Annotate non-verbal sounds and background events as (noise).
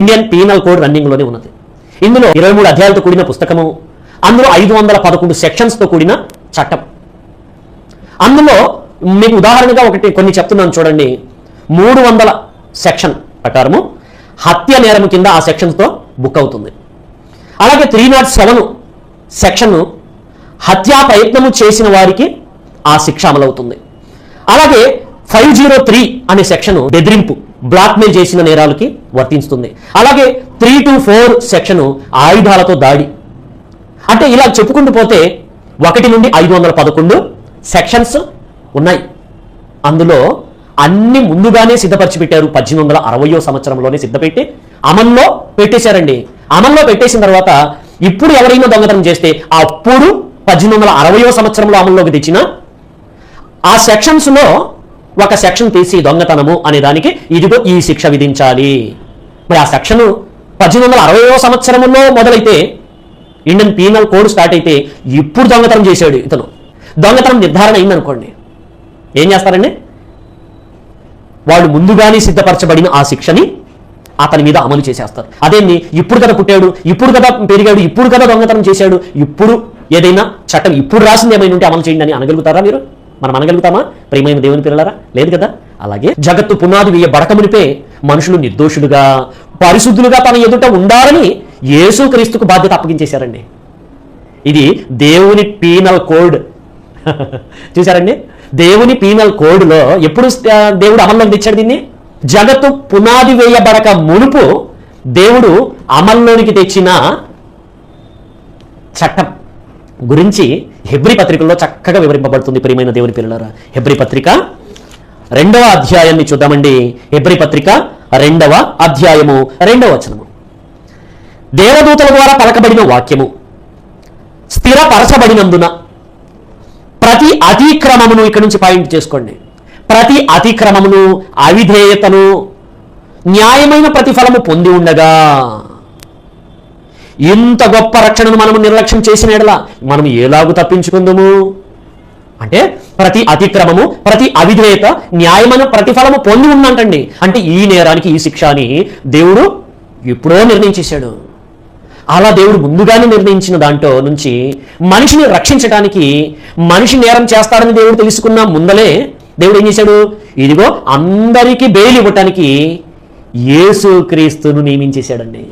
Indian penal code రన్నింగ్లోనే ఉన్నది. ఇందులో ఇరవై మూడు అధ్యాయాలతో కూడిన పుస్తకము అందులో ఐదు వందల పదకొండు సెక్షన్స్తో కూడిన చట్టం. అందులో మీకు ఉదాహరణగా ఒకటి కొన్ని చెప్తున్నాను చూడండి. మూడు వందల సెక్షన్ ప్రకారము హత్య నేరము కింద ఆ సెక్షన్స్తో బుక్ అవుతుంది. అలాగే త్రీ నాట్ సెవెన్ సెక్షన్ హత్యా ప్రయత్నము చేసిన వారికి ఆ శిక్ష అమలవుతుంది. అలాగే ఫైవ్ జీరో త్రీ అనే సెక్షన్ బెదిరింపు బ్లాక్మెయిల్ చేసిన నేరాలకి వర్తిస్తుంది అలాగే త్రీ టు ఫోర్ సెక్షన్ ఆయుధాలతో దాడి. అంటే ఇలా చెప్పుకుంటూ పోతే ఒకటి నుండి ఐదు వందల పదకొండు సెక్షన్స్ ఉన్నాయి. అందులో అన్ని ముందుగానే సిద్ధపరిచి పెట్టారు పద్దెనిమిది వందల అరవయో సంవత్సరంలోనే సిద్ధపెట్టి అమల్లో పెట్టేశారండి. అమల్లో పెట్టేసిన తర్వాత ఇప్పుడు ఎవరైనా దొంగతనం చేస్తే అప్పుడు పద్దెనిమిది వందల అరవయో సంవత్సరంలో అమల్లోకి తెచ్చిన ఆ సెక్షన్స్లో ఒక సెక్షన్ తీసి దొంగతనము అనే దానికి ఇదిగో ఈ శిక్ష విధించాలి. మరి ఆ సెక్షన్ పద్దెనిమిది వందల అరవయో సంవత్సరంలో మొదలైతే ఇండియన్ పీనల్ కోడ్ స్టార్ట్ అయితే ఇప్పుడు దొంగతనం చేశాడు ఇతను. దొంగతనం నిర్ధారణ అయిందనుకోండి. ఏం చేస్తారండి? వాళ్ళు ముందుగానే సిద్ధపరచబడిన ఆ శిక్షని అతని మీద అమలు చేసేస్తారు. అదేంది? ఇప్పుడు కదా పుట్టాడు ఇప్పుడు కదా పెరిగాడు ఇప్పుడు కదా దొంగతనం చేశాడు ఇప్పుడు ఏదైనా చట్టం ఇప్పుడు రాసింది ఏమైనా ఉంటే అమలు చేయండి అని అనగలుగుతారా మీరు? మనం అనగలుగుతామా? ప్రియమైన దేవుని పిల్లలారా లేదు కదా? అలాగే జగత్తు పునాది వేయ బడకమునిపే మనుషులు నిర్దోషులుగా పరిశుద్ధులుగా తన ఎదుట ఉండాలని యేసు క్రీస్తుకు బాధ్యత అప్పగించేశారండి. ఇది దేవుని పీనల్ కోడ్. (laughs) చూసారండి దేవుని పీనల్ కోడ్లో ఎప్పుడు దేవుడు అమల్లోకి తెచ్చాడు దీన్ని? జగత్తు పునాది వేయబడక మునుపు దేవుడు అమల్లోనికి తెచ్చిన చట్టం. గురించి హెబ్రి పత్రికలో చక్కగా వివరింపబడుతుంది ప్రియమైన దేవుని పిల్లలారా. హెబ్రి పత్రిక రెండవ అధ్యాయాన్ని చూద్దామండి. హెబ్రి పత్రిక రెండవ అధ్యాయము రెండవ వచనము. దేవదూతల ద్వారా పలకబడిన వాక్యము స్థిరపరచబడినందున ప్రతి అతిక్రమమును ఇక్కడ నుంచి పాయింట్ చేసుకోండి. ప్రతి అతిక్రమమును అవిధేయతను న్యాయమైన ప్రతిఫలము పొంది ఉండగా ఇంత గొప్ప రక్షణను మనము నిర్లక్ష్యం చేసిన ఎడల మనం ఏలాగు తప్పించుకుందాము? అంటే ప్రతి అతిక్రమము ప్రతి అవిధేయత న్యాయమైన ప్రతిఫలము పొంది ఉందంటండి. అంటే ఈ నేరానికి ఈ శిక్ష అని దేవుడు ఎప్పుడో నిర్ణయించేశాడు. అలా దేవుడు ముందుగానే నిర్ణయించిన దాంట్లో నుంచి మనిషిని రక్షించడానికి మనిషి నేరం చేస్తాడని దేవుడు తెలుసుకున్న ముందలే దేవుడు ఏం చేశాడు? ఇదిగో అందరికీ బెయిల్ ఇవ్వటానికి యేసు క్రీస్తును నియమించేశాడండి.